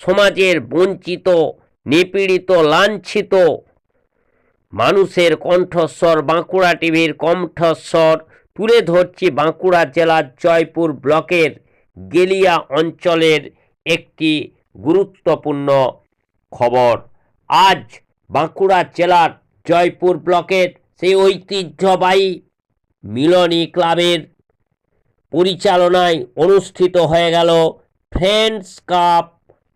সমাজের বঞ্চিত, নিপীড়িত, লাঞ্ছিত মানুষের কণ্ঠস্বর বাঁকুড়া টিভির কণ্ঠস্বর তুলে ধরছি বাঁকুড়া জেলার জয়পুর ব্লকের গেলিয়া অঞ্চলের একটি গুরুত্বপূর্ণ খবর। আজ বাঁকুড়া জেলার জয়পুর ব্লকের সেই ঐতিহ্যবাহী মিলনী ক্লাবের পরিচালনায় অনুষ্ঠিত হয়ে গেল ফ্রেন্ডস কাপ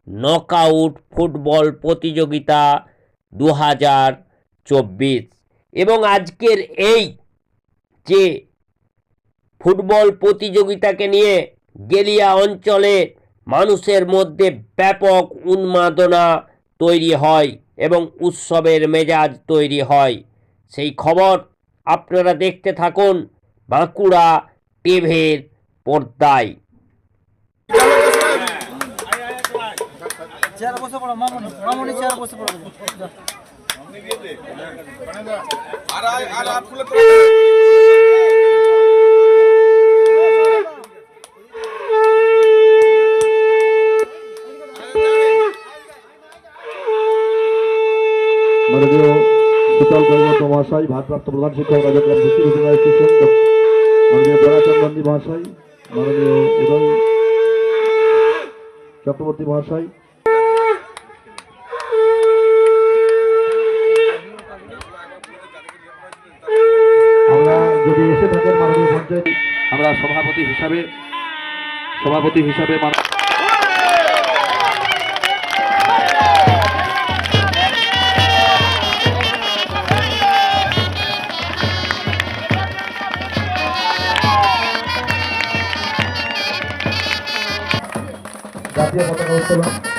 নকআউট ফুটবল প্রতিযোগিতা দু হাজার চব্বিশ। এবং আজকের এই যে ফুটবল প্রতিযোগিতাকে নিয়ে গেলিয়া অঞ্চলে মানুষের মধ্যে ব্যাপক উন্মাদনা তৈরি হয় এবং উৎসবের মেজাজ তৈরি হয়। সেই খবর আপনারা দেখতে থাকুন বাঁকুড়া টিভির পর্দায়। চেয়ারে বসে পড়ো, মামনি মামনি চেয়ারে বসে পড়ো। মাননীয় শীতল ভারপ্রাপ্ত প্রধান শিক্ষক দরাচন্দ মহাশয়, মাননীয় উদয় চক্রবর্তী মহাশয় আমরা যদি এসে থাকেন মাননীয় পঞ্চায়েত আমরা সভাপতি হিসাবে সভাপতি হিসাবে জাতীয় পতাকা উত্তোলন।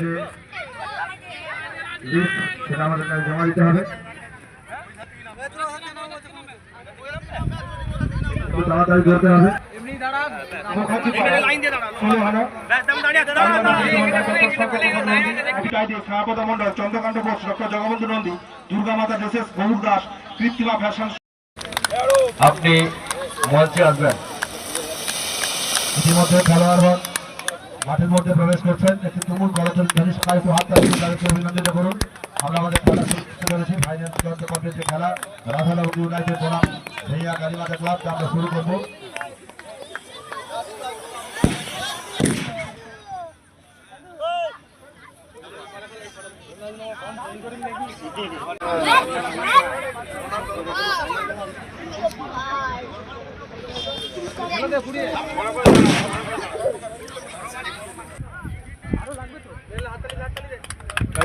যে লিস্ট সেটা আমাদের কাছে জমা দিতে হবে। তাড়াতাড়ি করতে হবে। মন্ডল চন্দ্রকান্ত বোস ডক্টর জগবন্ধু নন্দী দুর্গা মাতা বহুর দাস কৃত্রিমা ফ্যাশন আপনি মঞ্চে আসবেন। ইতিমধ্যে খেলোয়াড়গণ মাঠের মধ্যে প্রবেশ করছেন। একটি তুমুল করচল ধ্বনি সবাই একটু হাত তালিয়ে তাদেরকে অভিনন্দিত করুন। আমরা আমাদের খেলা শুরু করতে পেরেছি ফাইনাল চূড়ান্ত যে খেলা। রাধানগর ইউনাইটেড বনাম ভেইয়া ক্লাব তা আমরা শুরু করব। আমরা